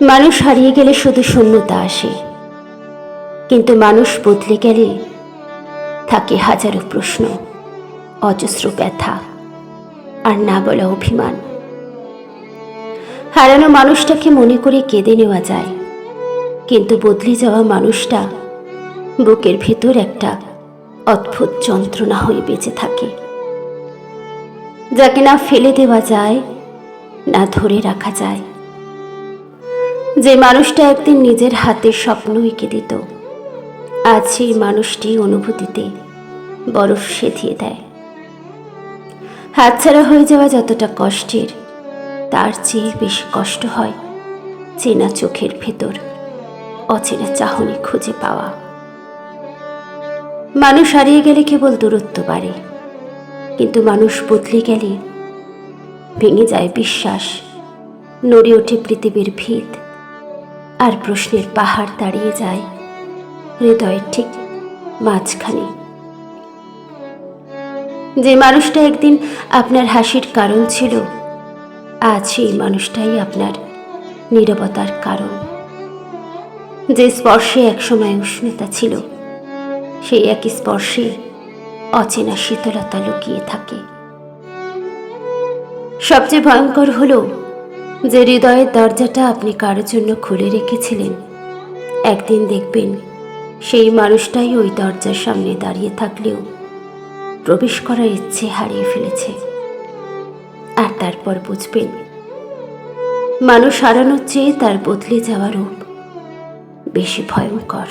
মানুষ হারিয়ে গেলে শুধু শূন্যতা আসে। কিন্তু মানুষ বদলে গেলে থাকে হাজারো প্রশ্ন, অজস্র ব্যথা আর না বলা অভিমান। হারানো মানুষটাকে মনে করে কেঁদে নেওয়া যায়, কিন্তু বদলে যাওয়া মানুষটা বুকের ভেতর একটা অদ্ভুত যন্ত্রণা হয়ে বেঁচে থাকে। যাকে না ফেলে দেওয়া যায়, না ধরে রাখা যায়। যে মানুষটা একদিন নিজের হাতে স্বপ্ন এঁকে দিত, আজ সেই মানুষটি অনুভূতিতে বরফ সেধিয়ে দেয়। হাতছাড়া হয়ে যাওয়া যতটা কষ্টের, তার চেয়ে বেশি কষ্ট হয় চেনা চোখের ভেতর অচেনা চাহনি খুঁজে পাওয়া। মানুষ হারিয়ে গেলে কেবল দূরত্ব বাড়ে, কিন্তু মানুষ বদলে গেলে ভেঙে যায় বিশ্বাস, নড়ে ওঠে পৃথিবীর ভিত আর প্রশ্নের পাহাড় দাঁড়িয়ে যায়। হৃদয়ের ঠিক মাঝখানে। যে মানুষটা একদিন আপনার হাসির কারণ ছিল, আজ সেই মানুষটাই আপনার নীরবতার কারণ। যে স্পর্শে একসময় উষ্ণতা ছিল, সেই একই স্পর্শে অচেনা শীতলতা লুকিয়ে থাকে। সবচেয়ে ভয়ঙ্কর হলো যে হৃদয়ের দরজাটা আপনি কারোর জন্য খুলে রেখেছিলেন, একদিন দেখবেন সেই মানুষটাই ওই দরজার সামনে দাঁড়িয়ে থাকলেও প্রবেশ করার ইচ্ছে হারিয়ে ফেলেছে। আর তারপর বুঝবেন, মানুষ হারানোর চেয়ে তার বদলে যাওয়া রূপ বেশি ভয়ঙ্কর।